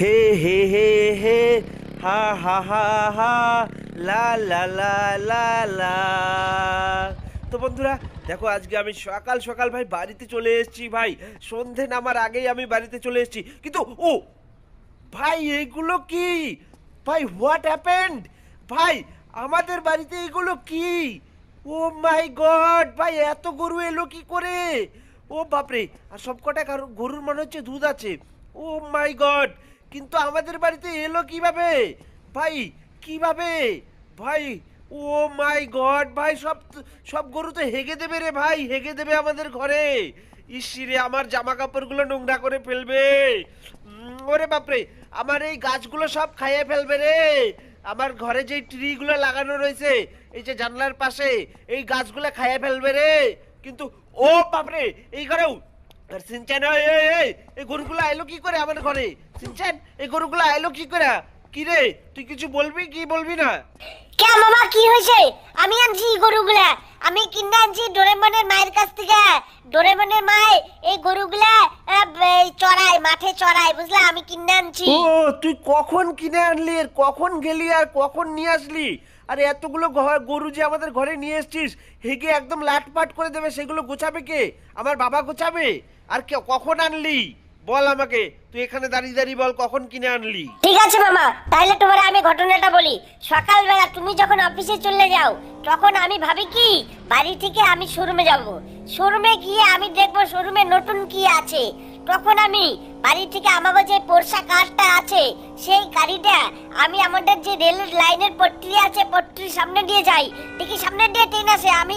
হে হে হে হে, হা হা হা হা, লা লা লা লা লা। তো বন্ধুরা, দেখো, আজকে আমি সকাল সকাল ভাই বাড়িতে চলে এসেছি ভাই। সন্ধে নামার আগেই আমি বাড়িতে চলে এসেছি। কিন্তু, ও, ভাই, এগুলো কি? ভাই হোয়াট হ্যাপেন্ড ভাই, আমাদের বাড়িতে এগুলো কি? ও মাই গড, ভাই, এত গরু এলো কি করে? ও বাপরে, আর সবকটা কারো- গরুর মনে হচ্ছে দুধ আছে। ও মাই গড কিন্তু আমাদের বাড়িতে এলো কীভাবে? ভাই কীভাবে? ভাই, ও মাই গড, ভাই, সব সব গরু তো হেগে দেবে রে ভাই, হেগে দেবে আমাদের ঘরে। ইসিরে আমার জামা কাপড়গুলো নোংরা করে ফেলবে। ওরে বাপরে, আমার এই গাছগুলো সব খাইয়ে ফেলবে রে। আমার ঘরে যে ট্রিগুলো লাগানো রয়েছে, এই যে জানলার পাশে, এই গাছগুলো খাইয়ে ফেলবে রে। কিন্তু, ও বাপরে, এই ঘরেও আর সিনচান এই এই, এই এই গরুগুলো আইলো কি করে আমার ঘরে? সিনচান এই গরুগুলো আইলো কি করে? কি রে তুই কিছু বলবি কি বলবি না? কে মামা কি হয়েছে? আমি আনছি গরুগুলা। আমি কিনে আনছি ডোরেমনের মায়ের কাছ থেকে। ডোরেমনের মায় এই গরুগুলা চড়ায় মাঠে চড়ায় বুঝলা? আমি কিনে আনছি। ও তুই কখন কিনে আনলি আর কখন গেলি আর কখন নিয়ে আসলি? আর এতগুলো গরু যে আমাদের ঘরে নিয়ে এসছিস হেগে একদম লাটপাট করে দেবে সেগুলো গোছাবে কে? আমার বাবা গোছাবে? আর কে কখন আনলি? বল আমাকে। তুই এখানে দাঁড়িয়ে দাঁড়িয়ে বল, কখন কিনে আনলি? ঠিক আছে মামা তাহলে তোমার আমি ঘটনাটা বলি। সকালবেলা তুমি যখন অফিসে চলে যাও, তখন আমি ভাবি কি, বাড়ি থেকে আমি শোরুমে যাব। শোরুমে গিয়ে আমি দেখব শোরুমে নতুন কি আছে। তখন আমি বাড়ি থেকে আমার যে পোরশা কারটা আছে, সেই গাড়িটা আমি আমাদের যে রেল লাইনের পট্টি আছে, পট্টির সামনে দিয়ে যাই। দেখি সামনে দিয়ে ট্রেন আসে, আমি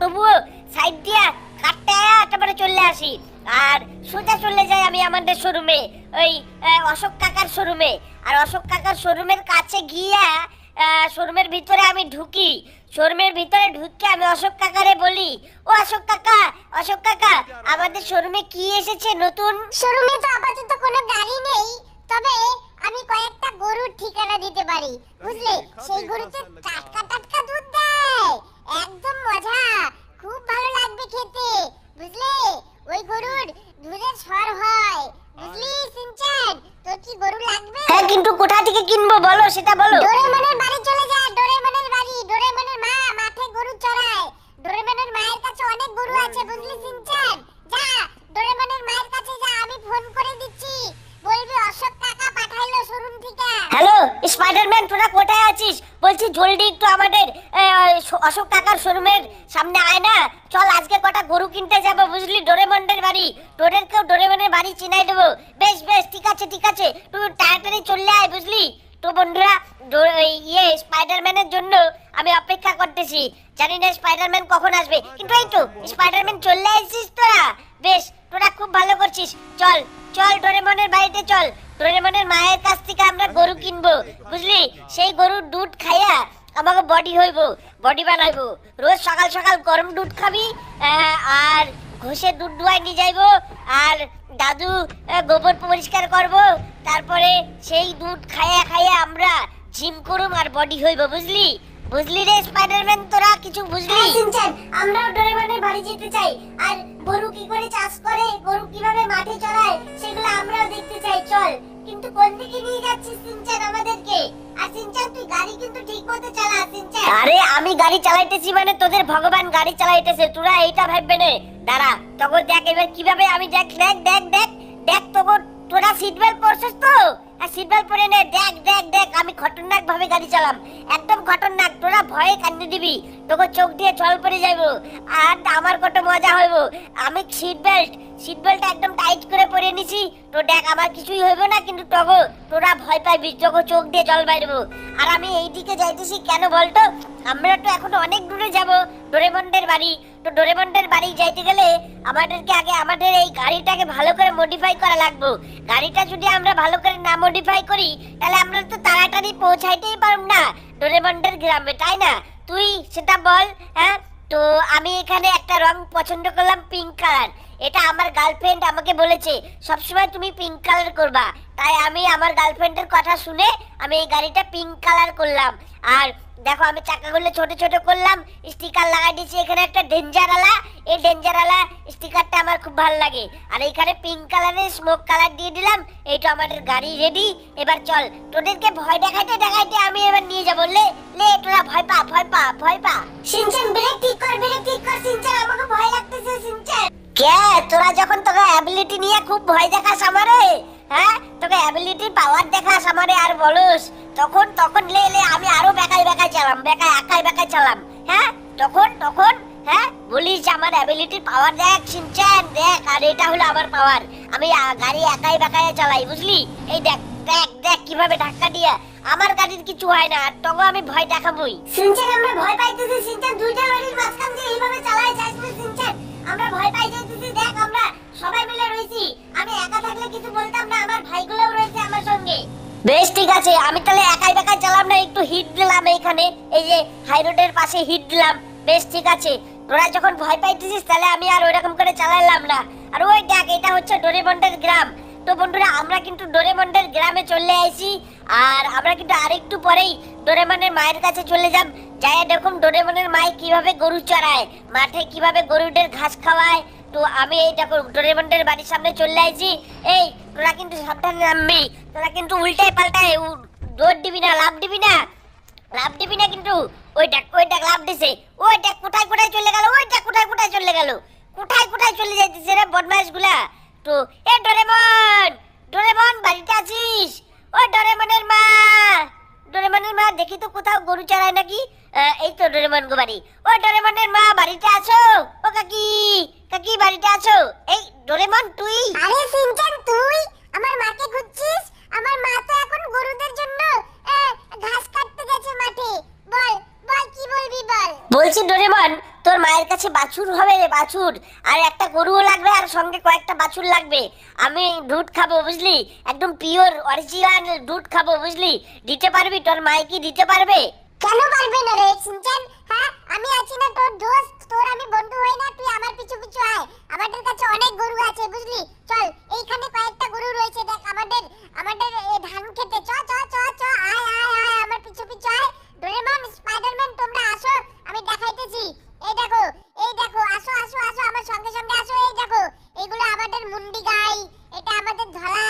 তবুও সাইড দিয়ে কাটতে তারপরে চলে আসি। আর সোজা চলে যাই আমি আমাদের শোরুমে ওই অশোক কাকার শোরুমে আর অশোক কাকার শোরুমের কাছে গিয়া শোরুমের ভিতরে আমি ঢুকি। শোরুমের ভিতরে ঢুকে আমি অশোক কাকারে বলি, ও অশোক কাকা অশোক কাকা, আমাদের শোরুমে কি এসেছে নতুন? শোরুমে তো আপাতত কোনো গাড়ি নেই, তবে আমি কয়েকটা গরুর ঠিকানা দিতে পারি। বুঝলে? সেই গরুতে টাটকা টাটকা দুধ দেয়। একদম মজা। খুব ভালো লাগবে খেতে। বুঝলে? ওই গরুর দুধের সর হয়। বুঝলি সিনচান? তোর কি গরু লাগবে? হ্যাঁ কিন্তু কোথা থেকে কিনবো বলো সেটা বলো। ডোরেমনের বাড়ি চলে যা ডোরেমনের বাড়ি ডোরেমনের মা মাঠে গরু চড়ায়। ডোরেমনের মায়ের কাছে অনেক গরু আছে বুঝলি সিনচান? যা ডোরেমনের মায়ের কাছে যা আমি ফোন করে দিচ্ছি। বলবি অশোক টাকা পাঠাইলো শোরুম থেকে। হ্যালো স্পাইডারম্যান তোরা কোথায় আছিস? বলছি জলদি একটু আমাদের অশোক কাকার শোরুমের সামনে আয় না। চল, আজকে কটা গরু কিনতে যাব, বুঝলি? ডোরেমন্ডের বাড়ি। তোদেরকেও ডোরেমনের বাড়ি চিনাই দেবো। বেশ বেশ, ঠিক আছে ঠিক আছে। তুই তাড়াতাড়ি চলে আয়, বুঝলি? তো বন্ধুরা ইয়ে স্পাইডারম্যানের জন্য আমি অপেক্ষা করতেছি। জানি না স্পাইডারম্যান কখন আসবে। কিন্তু এই তো স্পাইডারম্যান চলে আসছিস তোরা। বেশ, তোরা খুব ভালো করছিস। চল চল, ডোরেমনের বাড়িতে চল। ডোরেমনের মায়ের কাছ থেকে আমরা গরু কিনবো, বুঝলি? সেই গরুর দুধ খাইয়া আমাকে বডি হইব বডি বানাইবো। রোজ সকাল সকাল গরম দুধ খাবি আর ঘষে দুধ দুয়াই নিয়ে যাইবো, আর দাদু গোবর পরিষ্কার করব, তারপরে সেই দুধ খাইয়া খাইয়া আমরা জিম করুম আর বডি হইব বুঝলি? বুঝলি রে স্পাইডারম্যান তোরা, কিছু বুঝলি? সিনচান আমরাও ডোরেমনের বাড়ি যেতে চাই, আর গরু কি করে চাষ করে, গরু কীভাবে মাঠে চড়ায়, সেগুলো আমরাও চল কিন্তু কোন দিকে নিয়ে যাচ্ছিস সিনচান আমাদেরকে? আর সিনচান, তুই গাড়ি কিন্তু ঠিকমতো চালা, সিনচান। আরে, আমি গাড়ি চালাইতেছি মানে তোদের ভগবান গাড়ি চালাইতেছে, তোরা এইটা ভাববে না। দাঁড়া, তখন দেখ এবার কীভাবে আমি দেখ দেখ দেখ দেখ দেখ, তখন তোরা সিট বেল্ট পরছিস তো? আর সিট বেল্ট পরে নে, দেখ দেখ দেখ, আমি গাড়ি চালাম। একদম তোরা ভয়ে দিবি। তোকে চোখ দিয়ে জল পড়ে আর আমার কত মজা আমি একদম টাইট করে পরে তো দেখ, আমার কিছুই না, কিন্তু তোরা ভয় পাইবি চোখ দিয়ে জল আর আমি এই দিকে যাইতেছি, কেন বলতো? আমরা তো এখন অনেক দূরে যাব ডোরেমন্ডের বাড়ি। তো ডোরেমন্ডের বাড়ি যাইতে গেলে আমাদেরকে আগে আমাদের এই গাড়িটাকে ভালো করে মডিফাই করা লাগবে। গাড়িটা যদি আমরা ভালো করে না মডিফাই করি, তাহলে আমরা তো তাড়াতাড়ি পৌঁছাইতেই পারব না। ডোরেমন্ডের গ্রামে, তাই না? তুই সেটা বল হ্যাঁ? তো আমি এখানে একটা রং পছন্দ করলাম পিঙ্ক কালার এটা আমার গার্লফ্রেন্ড আমাকে বলেছে, সবসময় তুমি পিঙ্ক কালার করবা। তাই আমি আমার গার্লফ্রেন্ডের কথা শুনে আমি এই গাড়িটা পিঙ্ক কালার করলাম। আর দেখো আমি চাকাগুলো ছোট ছোট করলাম স্টিকার লাগাই দিয়েছি, এখানে একটা ডেঞ্জার আলা। এই ডেঞ্জার আলা স্টিকারটা আমার খুব ভালো লাগে। আর এখানে পিঙ্ক কালারের স্মোক কালার দিয়ে দিলাম এইটা আমাদের গাড়ি রেডি এবার চল তোদেরকে ভয় দেখাইতে দেখাইতে আমি এবার নিয়ে যাব। লে লে তোরা ভয় পা ভয় পা ভয় পা। সিনচান ব্রেক ঠিক কর ব্রেক ঠিক কর সিনচান আমাকে ভয় লাগতেছে সিনচান। কে? তোরা যখন তোকে অ্যাবিলিটি নিয়ে খুব ভয় দেখাস আমারে হ্যাঁ? তোকে অ্যাবিলিটির পাওয়ার দেখাস আমারে আর বলস তখন তখন লে লে আমি আরও বেকায় বেকায় চালাম বেকায় একাই বেকায় চালাম হ্যাঁ? তখন তখন হ্যাঁ বলিস আমার অ্যাবিলিটির পাওয়ার দেখ সিনচান দেখ আর এটা হলো আমার পাওয়ার আমি গাড়ি একাই বেকায় চালাই বুঝলি? এই দেখ দেখ দেখ কীভাবে ধাক্কা দিয়ে। আমার গাড়ির কিছু হয় না আর তখন আমি ভয় দেখাবই। সিনচান আমরা ভয় পাইতেছি সিনচান দুইটা গাড়ির মাঝখান দিয়ে এইভাবে চালাই যাস না সিনচান আমরা ভয় পাই যাইতেছি দেখ আমরা সবাই মিলে রয়েছি আমি একা থাকলে কিছু বলতাম না আমার ভাইগুলোও রয়েছে আমার সঙ্গে। বেশ ঠিক আছে আমি তাহলে একাই বেকাই চালাম না একটু হিট দিলাম এইখানে এই যে হাই রোডের পাশে হিট দিলাম। বেশ ঠিক আছে তোরা যখন ভয় পাইতেছিস, তাহলে আমি আর ওইরকম করে চালালাম না। আর ওই দেখ, এটা হচ্ছে ডোরেমন্ডের গ্রাম। তো বন্ধুরা, আমরা কিন্তু ডোরেমন্ডের গ্রামে চলে আইছি, আর আমরা কিন্তু আরেকটু পরেই ডোরেমনের মায়ের কাছে চলে যাব যাই দেখুন ডোরেমনের মাই কীভাবে গরু চড়ায়, মাঠে কীভাবে গরুদের ঘাস খাওয়ায়। তো আমি এই দেখো ডোরেমন্ডের বাড়ির সামনে চলে আইছি। এই, তোরা কিন্তু সাবধানে নামবি, তোরা কিন্তু উল্টায় পাল্টায় দৌড় দিবি না লাভ দিবি না। দিবি না কিন্তু ওই দেখ ওই দেখ লাভ দিছে। ওই দেখ কোথায় কোথায় চলে গেল ওই দেখ কোথায় কোথায় চলে গেল? কোথায় কোথায় চলে যাইতেছে রে বদমাইশগুলা তো, এ ডোরেমন ডোরেমন, বাড়িতে আছিস? ও ডোরেমনের মা ডোরেমনের মা, দেখি তো কোথাও গরু চড়ায় নাকি? এই তো ডোরেমন গো বাড়ি। ও ডোরেমনের মা, বাড়িতে আছো? ও কাকি কাকি, বাড়িতে আছো? এই ডোরেমন, তুই? আরে সিনচান, তুই? আমার মাকে খুঁজছিস? আমার মা তো এখন গরুদের জন্য ঘাস কাটতে গেছে মাঠে। বল বল কি বলবি বল? বলছি ডোরেমন তোর মায়ের কাছে বাছুর হবে রে বাছুর। আর একটা গরুও লাগবে আর সঙ্গে কয়েকটা বাছুর লাগবে। আমি দুধ খাব বুঝলি? একদম পিওর অরিজিনাল দুধ খাব বুঝলি? দিতে পারবি? তোর মাই কি দিতে পারবে? কেন পারবে না রে সিনচান? হ্যাঁ আমি আছি না তোর দোস্ত তোর আমি বন্ধু হই না তুই আমার পিছু পিছু আয়। আমাদের কাছে অনেক গরু আছে বুঝলি? চল এইখানে কয়েকটা গরু রয়েছে দেখ আমাদের আমাদের ধান খেতে। চ চ চ চ আয় আয় আয় আমার পিছু পিছু আয় ডোরেমন স্পাইডারম্যান তোমরা আসো আমি দেখাইতেছি এই দেখো এই দেখো আসো আসো আসো আমার সঙ্গে সঙ্গে আসো এই দেখো এগুলো আমাদের মুন্ডি গাই এটা আমাদের ধলা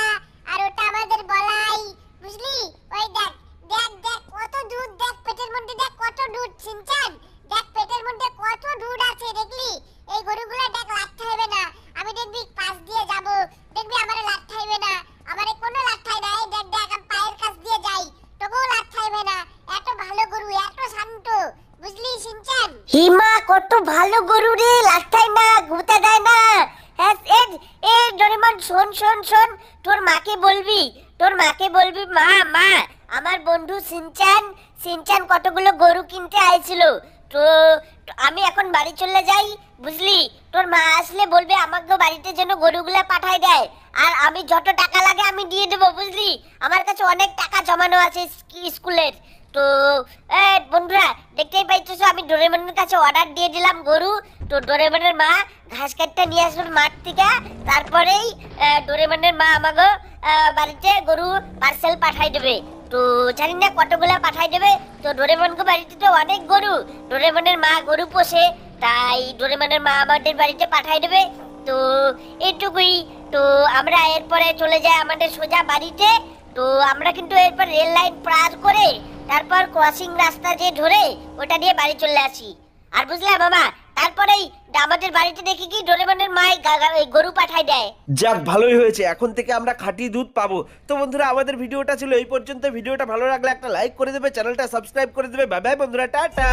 আর ওটা আমাদের বলাই বুঝলি ওই দেখ দেখ দেখ কত দুধ দেখ পেটের মধ্যে দেখ কত দুধ সিনচান দেখ পেটের মধ্যে কত দুধ আছে দেখলি এই গরুগুলো দেখ লাঠা হবে না আমি দেখবি পাশ দিয়ে যাব দেখবি আমারে লাঠা হবে না আমারে কোনো লাঠাই না এই দেখ দেখ আমি পায়ের কাছ দিয়ে যাই তবুও লাঠা হবে না এত ভালো গরু এত শান্ত বুঝলি সিনচান হিমা কত ভালো গরু রে লাস্টাই না ঘুরতে দেয় না। এ ডোরেমন শোন শোন শোন, তোর মাকে বলবি, তোর মাকে বলবি, মা মা, আমার বন্ধু সিনচান সিনচান কতগুলো গরু কিনতে আইছিল। তো, আমি এখন বাড়ি চলে যাই, বুঝলি? তোর মা আসলে বলবে আমাকে বাড়িতে যেন গরুগুলা পাঠায় দেয়। আর আমি যত টাকা লাগে আমি দিয়ে দেবো, বুঝলি? আমার কাছে অনেক টাকা জমানো আছে স্কুলের। তো বন্ধুরা, দেখতেই পাইতেছো, আমি ডোরেমনের কাছে অর্ডার দিয়ে দিলাম গরু। তো ডোরেমনের মা ঘাস কাটতে নিয়ে আসবে মাঠ থেকে। তারপরেই ডোরেমনের মা আমাকে বাড়িতে গরু পার্সেল পাঠাই দেবে। তো জানি না কতগুলা পাঠাই দেবে। তো ডোরেমনকে বাড়িতে তো অনেক গরু। ডোরেমনের মা গরু পোষে, তাই ডোরেমনের মা আমাদের বাড়িতে পাঠাই দেবে। তো এইটুকুই। তো আমরা এরপরে চলে যাই আমাদের সোজা বাড়িতে। তো আমরা কিন্তু এরপর রেল লাইন পার করে তারপর ক্রসিং রাস্তা যে ধরে ওটা দিয়ে বাড়ি চলে আসি। আর বুঝলে বাবা, তারপরেই আমাদের বাড়িতে দেখি কি ডোরেমনের মা গরু পাঠাই দেয়। যাক, ভালোই হয়েছে। এখন থেকে আমরা খাঁটি দুধ পাবো। তো বন্ধুরা, আমাদের ভিডিওটা ছিল এই পর্যন্ত। ভিডিওটা ভালো লাগলে একটা লাইক করে দেবে, চ্যানেলটা সাবস্ক্রাইব করে দেবে। বাই বাই বন্ধুরা, টাটা!